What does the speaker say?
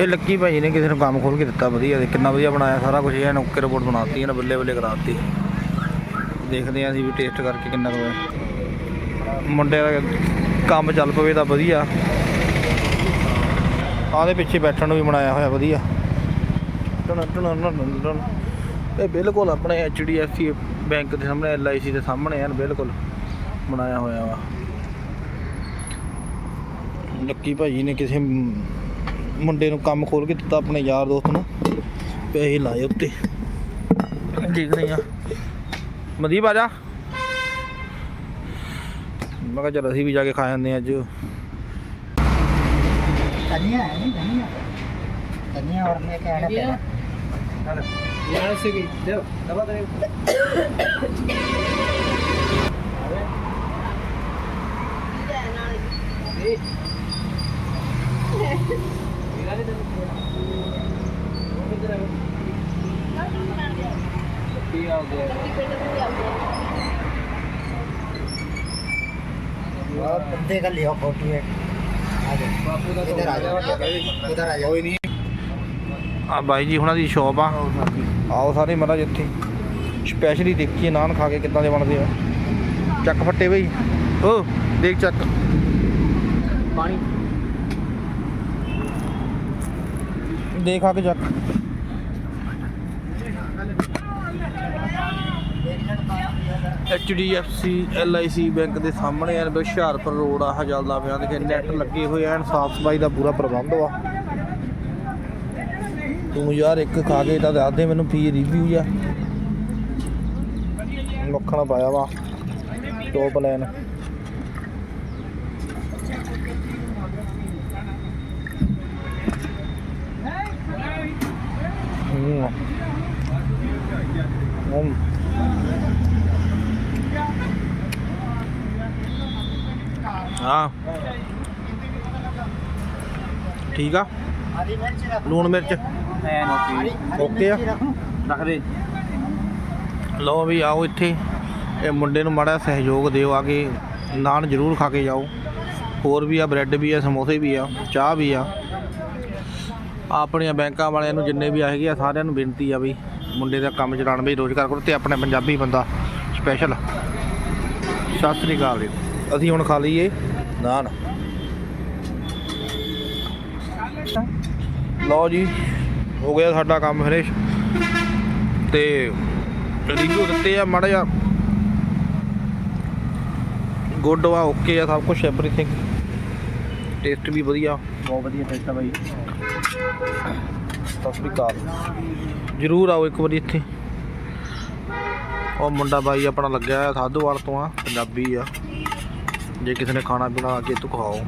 ਇਹ ਲੱਕੀ ਭਾਈ ਨੇ ਕਿਸੇ ਨੂੰ ਕੰਮ ਖੋਲ ਕੇ ਦਿੱਤਾ, ਵਧੀਆ ਤੇ ਕਿੰਨਾ ਵਧੀਆ ਬਣਾਇਆ ਸਾਰਾ ਕੁਝ ਇਹ ਨੌਕਰ ਰਿਪੋਰਟ ਬਣਾਤੀ ਇਹਨਾਂ ਬੱਲੇ ਬੱਲੇ ਕਰਾਤੀ ਦੇਖਦੇ ਆਂ ਅਸੀਂ ਵੀ ਟੇਸਟ ਕਰਕੇ ਕਿੰਨਾ ਕੁ ਹੋਇਆ। ਮੁੰਡੇ ਦਾ ਕੰਮ ਚੱਲ ਪਵੇ ਤਾਂ ਵਧੀਆ ਆਦੇ ਪਿੱਛੇ ਬੈਠਣ ਨੂੰ ਵੀ ਬਣਾਇਆ ਹੋਇਆ ਵਧੀਆ ਟਨ ਟਨ ਟਨ ਟਨ। ਇਹ ਬਿਲਕੁਲ ਆਪਣੇ HDFC ਬੈਂਕ ਦੇ ਸਾਹਮਣੇ LIC ਦੇ ਸਾਹਮਣੇ ਹਨ ਬਿਲਕੁਲ ਬਣਾਇਆ ਹੋਇਆ ਵਾ ਲੱਕੀ ਭਾਜੀ ਨੇ ਕਿਸੇ ਮੁੰਡੇ ਨੂੰ ਕੰਮ ਖੋਲ ਕੇ ਦਿੱਤਾ ਆਪਣੇ ਯਾਰ ਦੋਸਤ ਨੂੰ ਪੈਸੇ ਲਾਏ ਉੱਤੇ। ਦੇਖ ਰਹੇ ਆ? ਮਦੀਪ ਆ ਜਾ। ਮੈਂ ਕਿਹਾ ਚਲ ਅਸੀਂ ਵੀ ਜਾ ਕੇ ਖਾ ਜਾਂਦੇ ਆ ਅੱਜ। ਧਨੀਆ ਹੈ ਨਹੀਂ ਧਨੀਆ। ਧਨੀਆ ਔਰ ਮੈਂ ਕਹਿਣਾ ਪਿਆ ਯਾਰ ਸੇ ਕੀ ਦਬਾ ਦੇ। ਅਰੇ दे और बंदे का लियो फोटो है आ जाओ इधर आ जाओ इधर आ जाओ ਆ ਬਾਈ ਜੀ ਹੁਣਾਂ ਦੀ ਸ਼ਾਪ ਆ ਆਓ ਸਾਰੇ ਮਹਾਰਾਜ ਇੱਥੇ ਸਪੈਸ਼ਲੀ ਦੇਖੀਏ ਨਾਨ ਖਾ ਕੇ ਕਿੱਦਾਂ ਦੇ ਬਣਦੇ ਆ ਚੱਕ ਫੱਟੇ ਬਈ ਓ ਦੇਖ ਚੱਕ पानी ਦੇਖ ਆ ਕੇ ਚੱਕ HDFC LIC ਬੈਂਕ ਦੇ ਸਾਹਮਣੇ ਐਨ ਹੁਸ਼ਿਆਰਪੁਰ ਰੋਡ ਆ ਚੱਲਦਾ ਪਿਆ। ਦੇਖੇ ਨੈਟ ਲੱਗੇ ਹੋਏ ਐਨ ਸਾਫ਼ ਸਫ਼ਾਈ ਦਾ ਪੂਰਾ ਪ੍ਰਬੰਧ ਵਾ। ਤੂੰ ਯਾਰ ਇੱਕ ਖਾ ਕੇ ਤਾਂ ਦੱਸ ਦੇ, ਮੈਨੂੰ ਫੀ ਰਿਵਿਊ ਆ। ਮੱਖਣ ਪਾਇਆ ਵਾ ਟੋਪ ਲਾਈਨ ਹੂੰ। ਹੂੰ। ਹਾਂ। ਠੀਕ ਆ? ਲੂਣ ਮਿਰਚ। ਐ ਨੋਕੀ ਓਕੇ ਆ। ਰੱਖ ਦੇ ਲਓ ਵੀ ਆਓ ਇੱਥੇ। ਇਹ ਮੁੰਡੇ ਨੂੰ ਮਾੜਾ ਸਹਿਯੋਗ ਦਿਓ ਆ ਕੇ। ਨਾਨ ਜ਼ਰੂਰ ਖਾ ਕੇ ਜਾਓ। ਹੋਰ ਵੀ ਆ, ਬ੍ਰੈਡ ਵੀ ਆ, ਸਮੋਸੇ ਵੀ ਆ, ਚਾਹ ਵੀ ਆ। ਆਪਣੀਆਂ ਬੈਂਕਾਂ ਵਾਲਿਆਂ ਨੂੰ ਜਿੰਨੇ ਵੀ ਹੈਗੇ ਆ, ਸਾਰਿਆਂ ਨੂੰ ਬੇਨਤੀ ਆ ਵੀ ਮੁੰਡੇ ਦਾ ਕੰਮ ਚਲਾਉਣ ਵੀ ਰੋਜ਼ਗਾਰ ਕਰੋ ਤੇ ਆਪਣੇ ਪੰਜਾਬੀ ਬੰਦਾ ਸਪੈਸ਼ਲ ਸਤਿ ਸ੍ਰੀ ਅਕਾਲ ਜੀ। ਅਸੀਂ ਹੁਣ ਖਾ ਲਈਏ। ਨਾਨ ਲਓ ਜੀ ਹੋ ਗਿਆ ਸਾਡਾ ਕੰਮ ਫਿਨਿਸ਼ ਤੇ ਰਿਵਿਊ ਦਿੱਤੇ ਆ ਮਾੜਾ ਜਿਹਾ। ਗੁੱਡ ਵਾ ਓਕੇ ਆ ਸਭ ਕੁਝ ਐਵਰੀਥਿੰਗ ਟੇਸਟ ਵੀ ਵਧੀਆ। ਬਹੁਤ ਵਧੀਆ ਟੇਸਟ ਆ ਬਾਈ। ਸਤਿ ਸ੍ਰੀ ਅਕਾਲ। ਜਰੂਰ ਆਓ ਇੱਕ ਵਾਰੀ ਇੱਥੇ। ਉਹ ਮੁੰਡਾ ਬਾਈ ਆਪਣਾ ਲੱਗਿਆ ਸਾਧੂਵਾਲ ਤੋਂ ਆ ਪੰਜਾਬੀ ਆ। ਜੇ ਕਿਸੇ ਨੇ ਖਾਣਾ ਪੀਣਾ ਆ ਕੇ ਤੂੰ ਖਾਓ।